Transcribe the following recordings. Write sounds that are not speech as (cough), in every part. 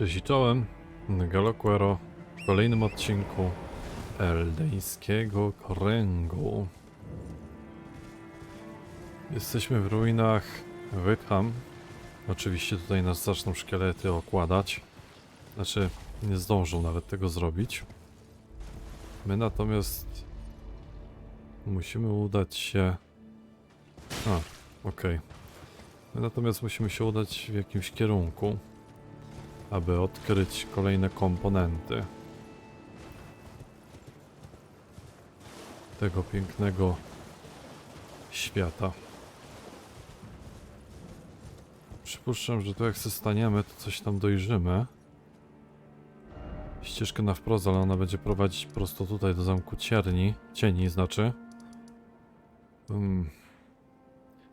Cześć czołem, w kolejnym odcinku Eldeńskiego Kręgu. Jesteśmy w ruinach Wytham. Oczywiście tutaj nas zaczną szkielety okładać. Znaczy, nie zdążą nawet tego zrobić. My natomiast musimy udać się... A, okej. My natomiast musimy się udać w jakimś kierunku aby odkryć kolejne komponenty tego pięknego świata. Przypuszczam, że tu jak się staniemy, to coś tam dojrzymy. Ścieżkę na wprost, ale ona będzie prowadzić prosto tutaj do zamku cierni, cieni znaczy. Hmm.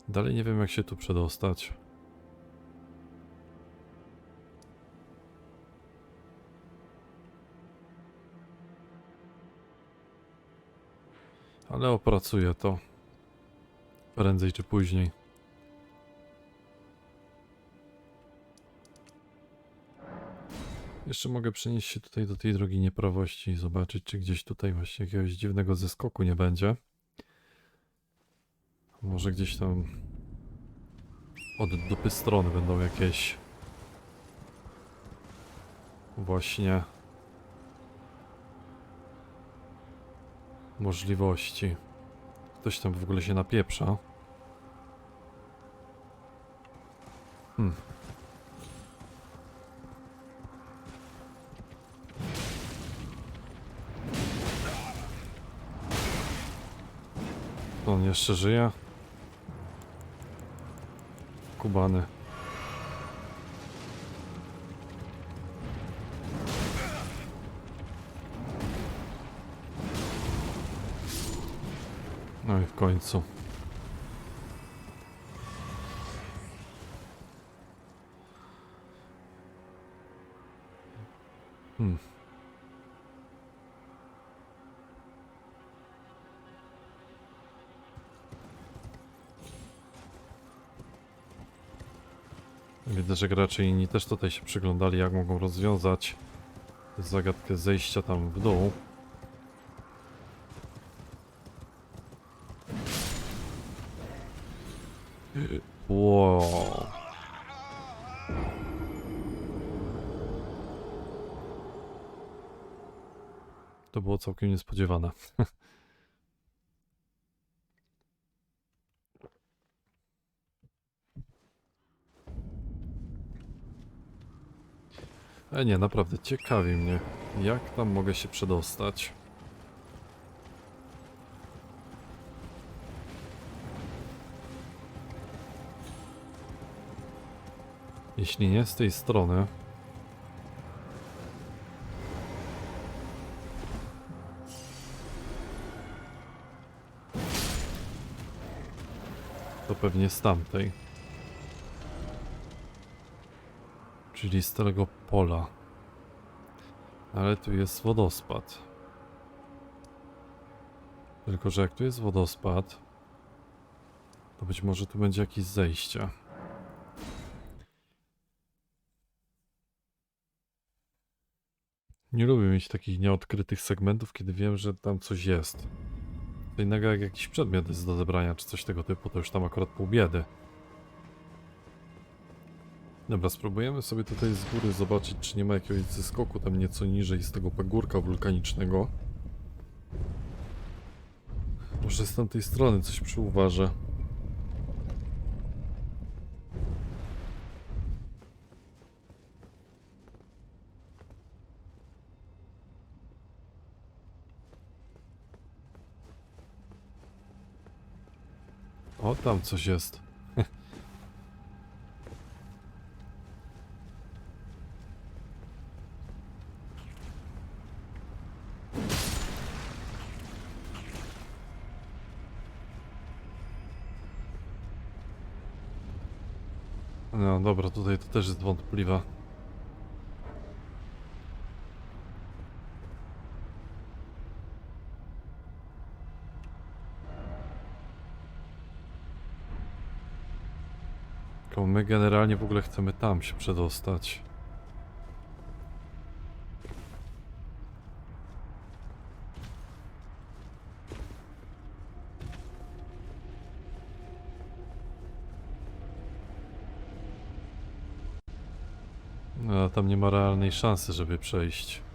Dalej nie wiem jak się tu przedostać. Ale opracuję to. Prędzej czy później. Jeszcze mogę przenieść się tutaj do tej drogi nieprawości i zobaczyć, czy gdzieś tutaj właśnie jakiegoś dziwnego zeskoku nie będzie. Może gdzieś tam od dupy strony będą jakieś właśnie możliwości. Ktoś tam w ogóle się napieprza. Hmm. On jeszcze żyje? Kubany. Końcu. Hmm. Widzę, że gracze inni też tutaj się przyglądali, jak mogą rozwiązać zagadkę zejścia tam w dół. Wow. To było całkiem niespodziewane. Ale (laughs) nie, naprawdę ciekawi mnie, jak tam mogę się przedostać. Jeśli nie z tej strony. To pewnie z tamtej. Czyli z tego pola. Ale tu jest wodospad. Tylko, że jak tu jest wodospad, to być może tu będzie jakieś zejście. Nie lubię mieć takich nieodkrytych segmentów, kiedy wiem, że tam coś jest. To innego jak jakiś przedmiot jest do zebrania, czy coś tego typu, to już tam akurat pół biedy. Dobra, spróbujemy sobie tutaj z góry zobaczyć, czy nie ma jakiegoś zeskoku tam nieco niżej z tego pagórka wulkanicznego. Może z tamtej strony coś przyuważę. O, tam coś jest. (laughs) No dobra, tutaj to też jest wątpliwe. generalnie w ogóle chcemy tam się przedostać. No, tam nie ma realnej szansy, żeby przejść.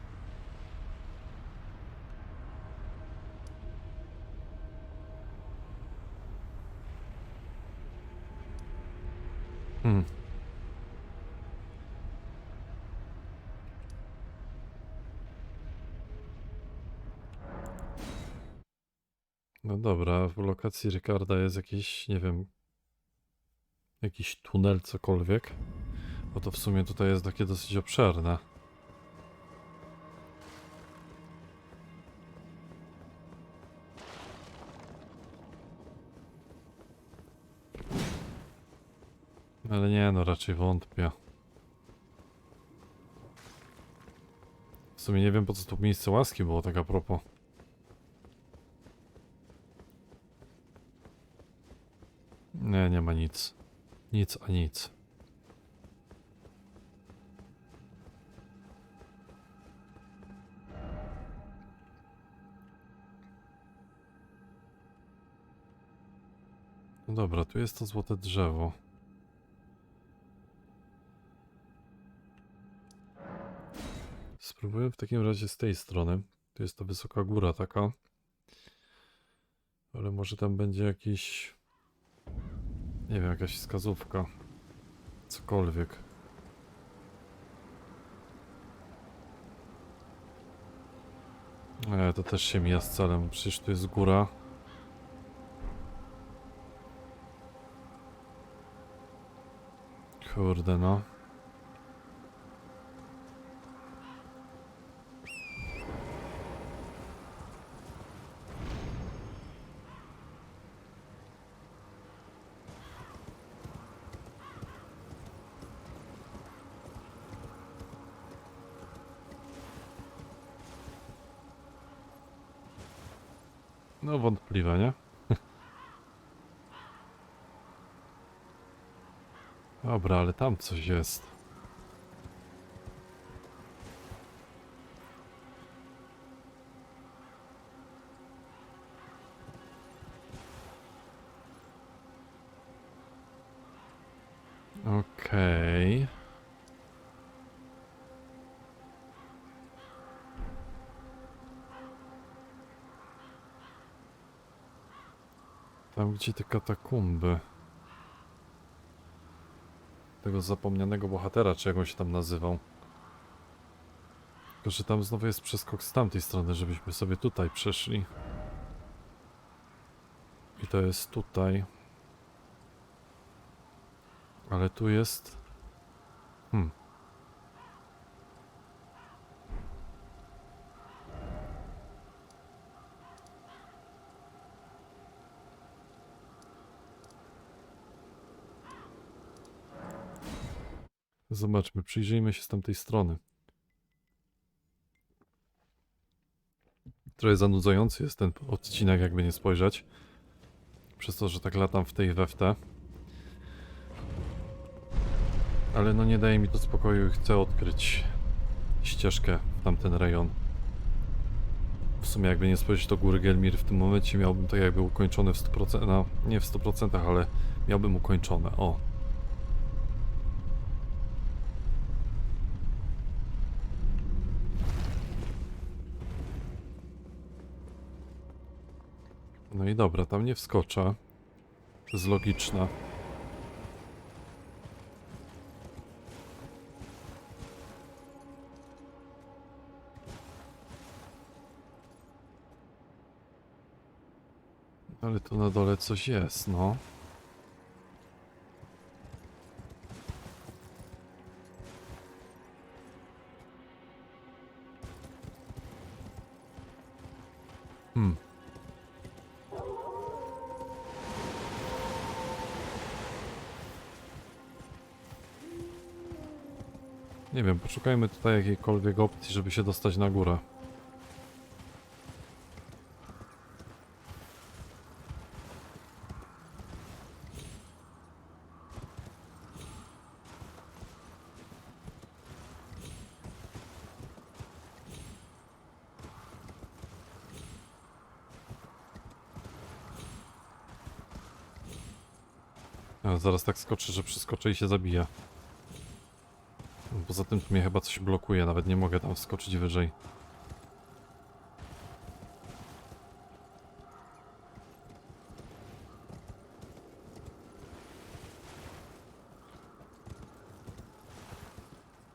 Lokacji Ricarda jest jakiś, nie wiem, jakiś tunel, cokolwiek. Bo to w sumie tutaj jest takie dosyć obszerne. Ale nie, no raczej wątpię. W sumie nie wiem po co tu miejsce łaski było tak a propos. Nie, nie ma nic. Nic a nic. No dobra, tu jest to złote drzewo. Spróbuję w takim razie z tej strony. Tu jest ta wysoka góra taka. Ale może tam będzie jakiś... Nie wiem, jakaś wskazówka. Cokolwiek. Nie, to też się mija z celem. Przecież tu jest góra. Kurde no. Wątpliwe, nie? (laughs) Dobra, ale tam coś jest. Okej. Tam gdzie te katakumby. Tego zapomnianego bohatera, czy jak on się tam nazywał. Tylko, że tam znowu jest przeskok z tamtej strony, żebyśmy sobie tutaj przeszli. I to jest tutaj. Ale tu jest... Hmm. Zobaczmy, przyjrzyjmy się z tamtej strony. Trochę zanudzający jest ten odcinek, jakby nie spojrzeć. Przez to, że tak latam w tej weftę. Ale no nie daje mi to spokoju i chcę odkryć ścieżkę w tamten rejon. W sumie jakby nie spojrzeć to góry Gelmir w tym momencie miałbym to jakby ukończone w 100%, no nie w 100%, ale miałbym ukończone, o. No i dobra, tam nie wskoczę. To jest logiczne. Ale tu na dole coś jest, no. Poszukajmy tutaj jakiejkolwiek opcji, żeby się dostać na górę. Zaraz tak skoczy, że przeskoczę i się zabija. Poza tym tu mnie chyba coś blokuje, nawet nie mogę tam wskoczyć wyżej.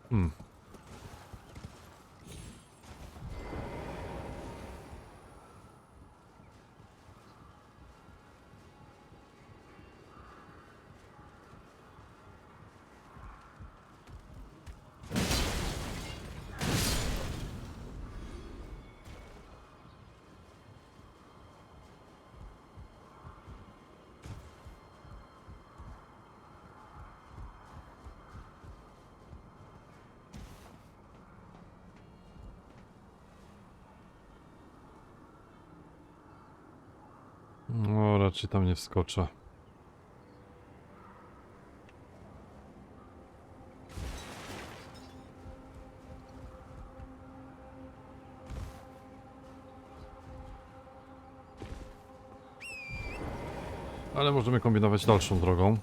Hmm. No, raczej tam nie wskoczę. Ale możemy kombinować dalszą drogą.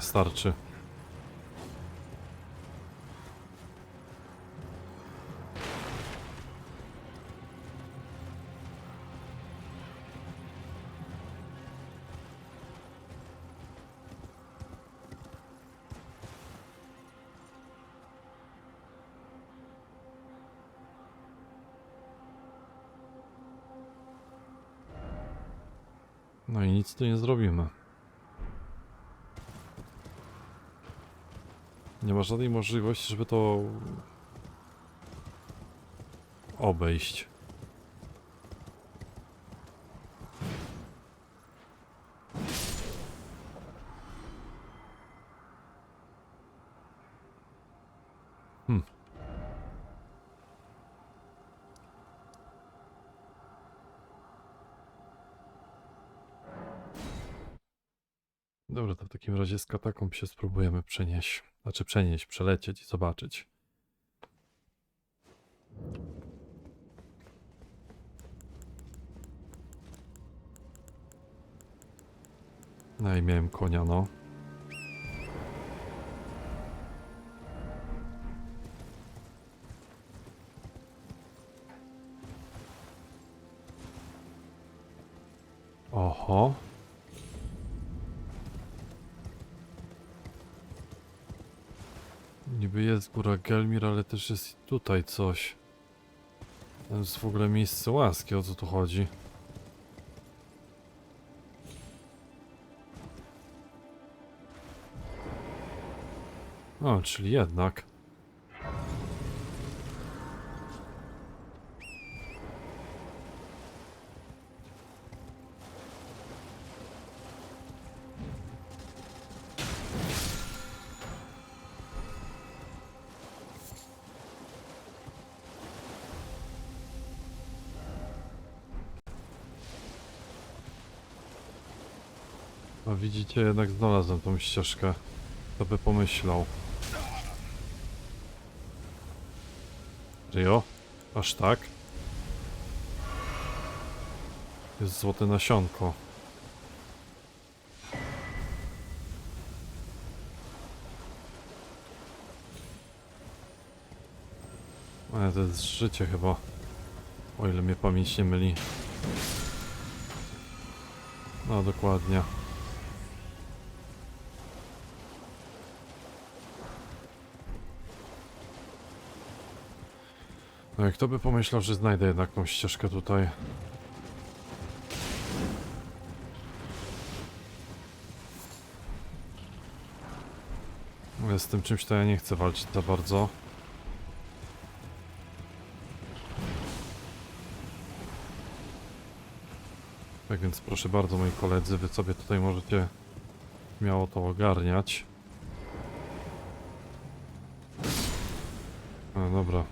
Starczy. No i nic tu nie zrobimy. Nie ma żadnej możliwości, żeby to obejść. Dobra, to w takim razie z katakomb się spróbujemy przenieść. Znaczy przenieść, przelecieć i zobaczyć. No i miałem konia, no. Oho. Niby jest góra Gelmir, ale też jest tutaj coś. To jest w ogóle miejsce łaski, o co tu chodzi? O, czyli jednak. Widzicie, jednak znalazłem tą ścieżkę. Kto by pomyślał. Rio? Aż tak? Jest złote nasionko. Ale to jest życie chyba. O ile mnie pamięć nie myli. No dokładnie. No kto by pomyślał, że znajdę jednak tą ścieżkę tutaj. Z tym czymś to ja nie chcę walczyć za bardzo. Tak więc proszę bardzo moi koledzy, wy sobie tutaj możecie śmiało to ogarniać. No dobra,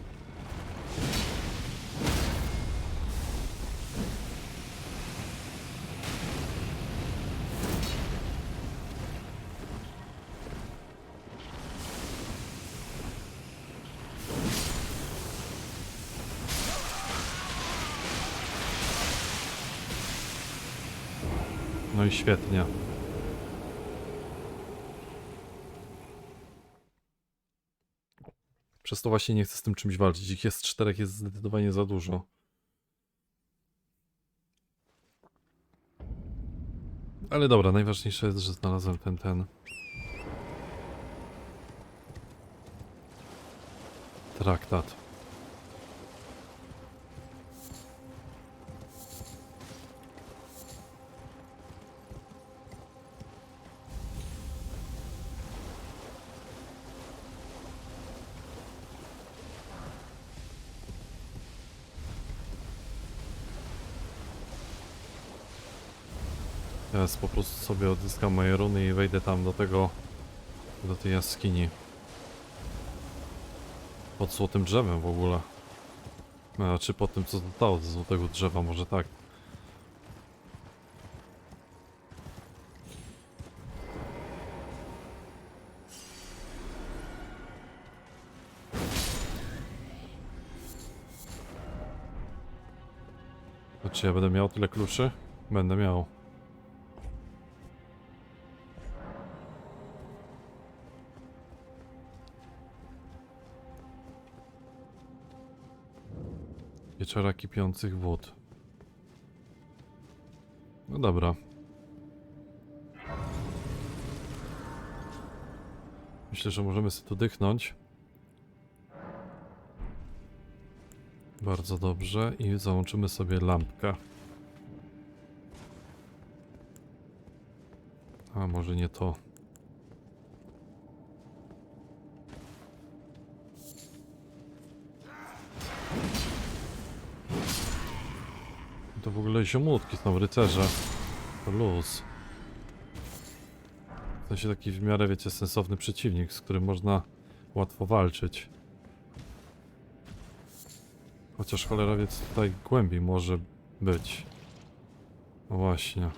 No i świetnie. Przez to właśnie nie chcę z tym czymś walczyć. Ich jest czterech, jest zdecydowanie za dużo. Ale dobra, najważniejsze jest, że znalazłem ten, ten. Traktat. Teraz po prostu sobie odzyskam moje runy i wejdę tam do tego, do tej jaskini. Pod złotym drzewem w ogóle. A, czy po tym co zostało ze złotego drzewa, może tak. Czy ja będę miał tyle kluczy? Będę miał. Wieczora kipiących wód. No dobra. Myślę, że możemy sobie tu dychnąć. Bardzo dobrze. I załączymy sobie lampkę. A może nie to. To w ogóle ziomutki są rycerze. To luz. W sensie taki w miarę, wiecie, sensowny przeciwnik, z którym można łatwo walczyć. Chociaż cholera tutaj głębiej może być. No właśnie.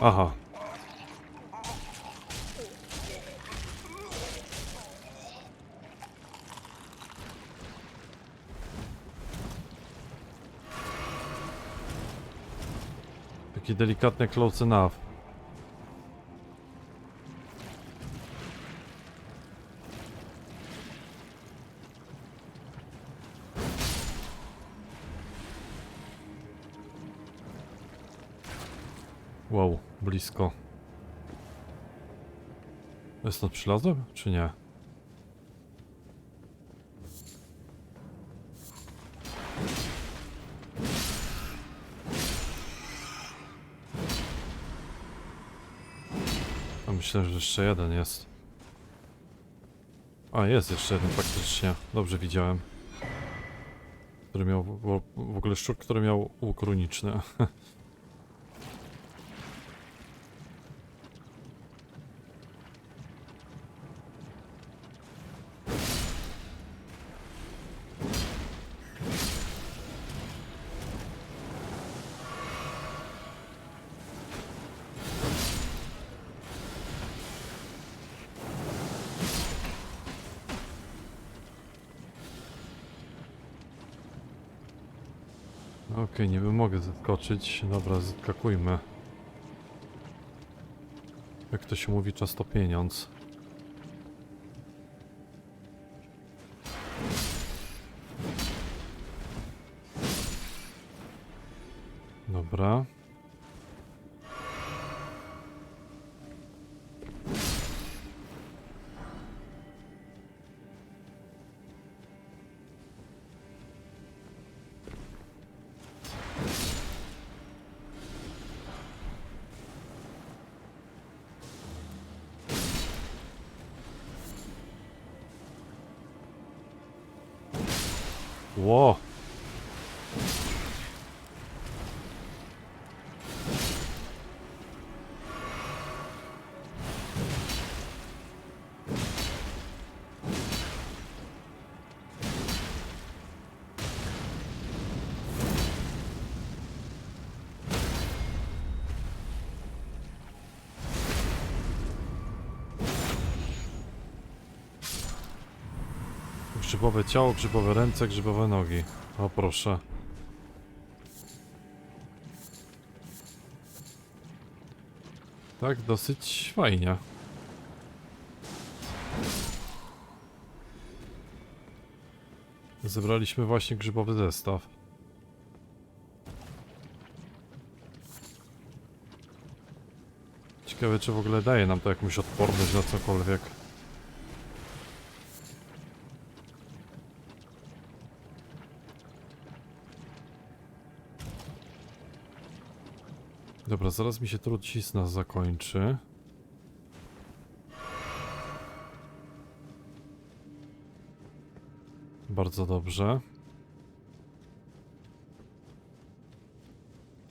Aha, Taki delikatny close enough. Wow, blisko. Jest to przylazłem, czy nie? Myślę, że jeszcze jeden jest. A, jest jeszcze jeden faktycznie. Dobrze widziałem. Który miał w ogóle szczur, który miał łuk runiczny. (laughs) mogę zeskoczyć. Dobra, zeskakujmy. Jak to się mówi, czas to pieniądz. Dobra. Whoa. Grzybowe ciało, grzybowe ręce, grzybowe nogi. O proszę. Tak, dosyć fajnie. Zebraliśmy właśnie grzybowy zestaw. Ciekawe, czy w ogóle daje nam to jakąś odporność na cokolwiek. Dobra, zaraz mi się trucizna zakończy. Bardzo dobrze.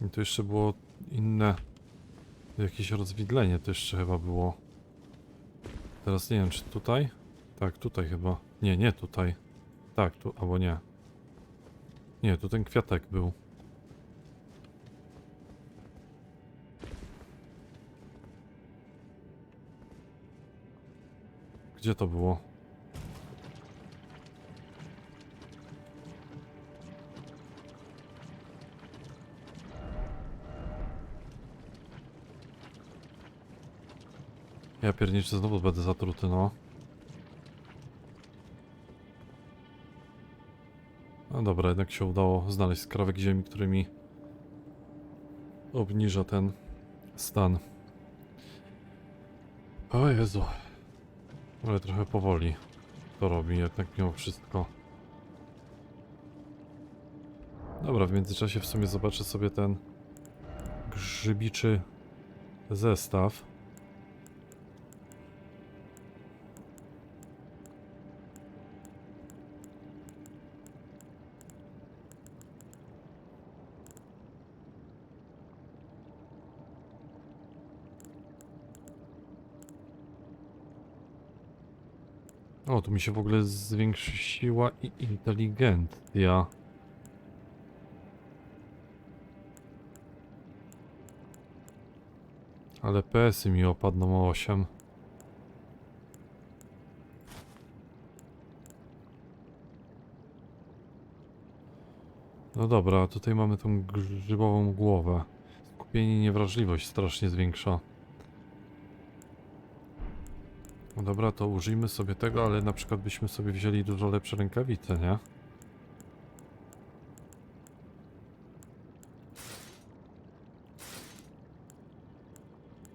I tu jeszcze było inne... Jakieś rozwidlenie to jeszcze chyba było. Teraz nie wiem, czy tutaj? Tak, tutaj chyba. Nie, nie tutaj. Tak, tu, albo nie. Nie, tu ten kwiatek był. Gdzie to było? Ja pierniczę znowu będę zatruty, no. No dobra, jednak się udało znaleźć skrawek ziemi, który mi obniża ten stan. O Jezu. Ale trochę powoli to robi, jednak mimo wszystko. Dobra, w międzyczasie w sumie zobaczę sobie ten grzybiczy zestaw. Tu mi się w ogóle zwiększyła i inteligencja. Ale PS-y mi opadną o 8. No dobra, tutaj mamy tą grzybową głowę. Skupienie niewrażliwość strasznie zwiększa. No dobra, to użyjmy sobie tego, ale na przykład byśmy sobie wzięli dużo lepsze rękawice, nie?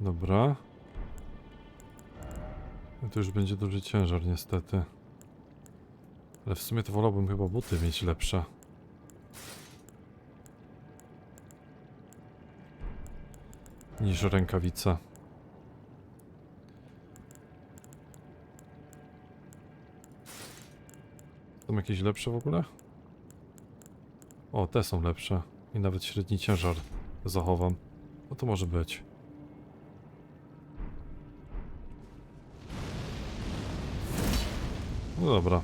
Dobra. No to już będzie duży ciężar niestety. Ale w sumie to wolałbym chyba buty mieć lepsze. Niż rękawice. Są jakieś lepsze w ogóle? O, te są lepsze. I nawet średni ciężar zachowam. No to może być. No dobra.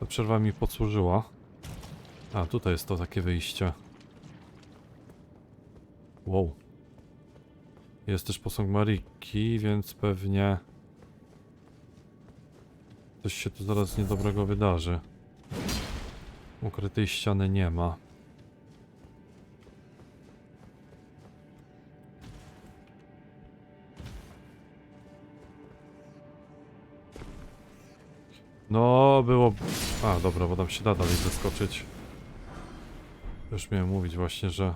Ta przerwa mi podsłużyła. A, tutaj jest to takie wyjście. Wow. Jest też posąg Mariki, więc pewnie... Coś się tu zaraz niedobrego wydarzy. Ukrytej ściany nie ma. No, było... A, dobra, bo tam się da dalej zeskoczyć. Już miałem mówić właśnie, że...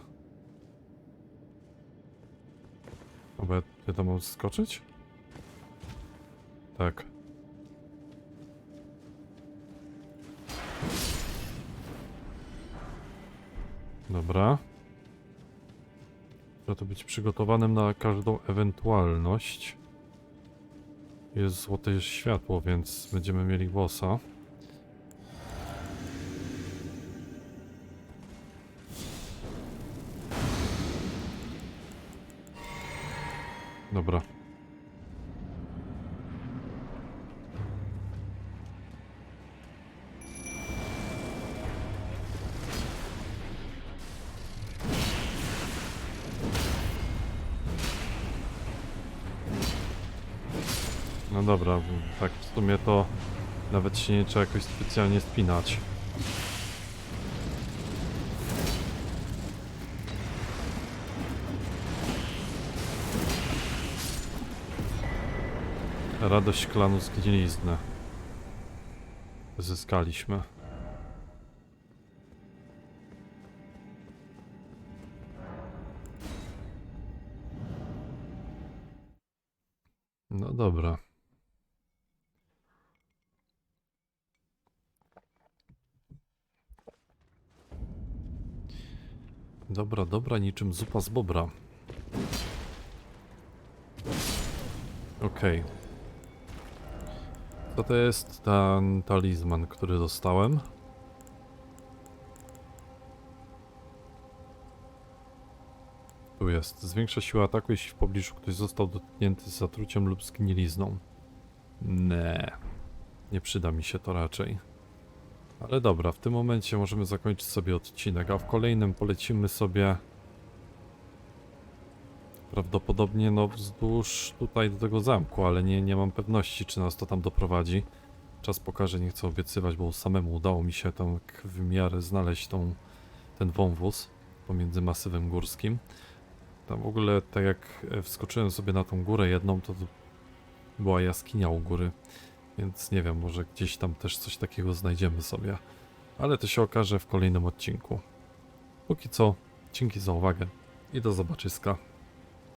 Chyba ja, tam mam skoczyć? Tak. Dobra. Trzeba to być przygotowanym na każdą ewentualność. Jest złote światło, więc będziemy mieli głosa. Dobra. No dobra, tak w sumie to Nawet się nie trzeba jakoś specjalnie spinać. Radość klanu zgniliznę. Zyskaliśmy. Dobra, dobra, niczym zupa z bobra. Okej. Co to jest ten talizman, który dostałem? Tu jest. Zwiększa siłę ataku, jeśli w pobliżu ktoś został dotknięty zatruciem lub zgnilizną. Nie. Nie przyda mi się to raczej. Ale dobra, w tym momencie możemy zakończyć sobie odcinek, a w kolejnym polecimy sobie prawdopodobnie no wzdłuż tutaj do tego zamku, ale nie, nie mam pewności, czy nas to tam doprowadzi. Czas pokaże, nie chcę obiecywać, bo samemu udało mi się tam w miarę znaleźć tą, ten wąwóz pomiędzy masywem górskim. Tam w ogóle, tak jak e, wskoczyłem sobie na tą górę jedną, to była jaskinia u góry. Więc nie wiem, może gdzieś tam też coś takiego znajdziemy sobie. Ale to się okaże w kolejnym odcinku. Póki co, dzięki za uwagę i do zobaczyska.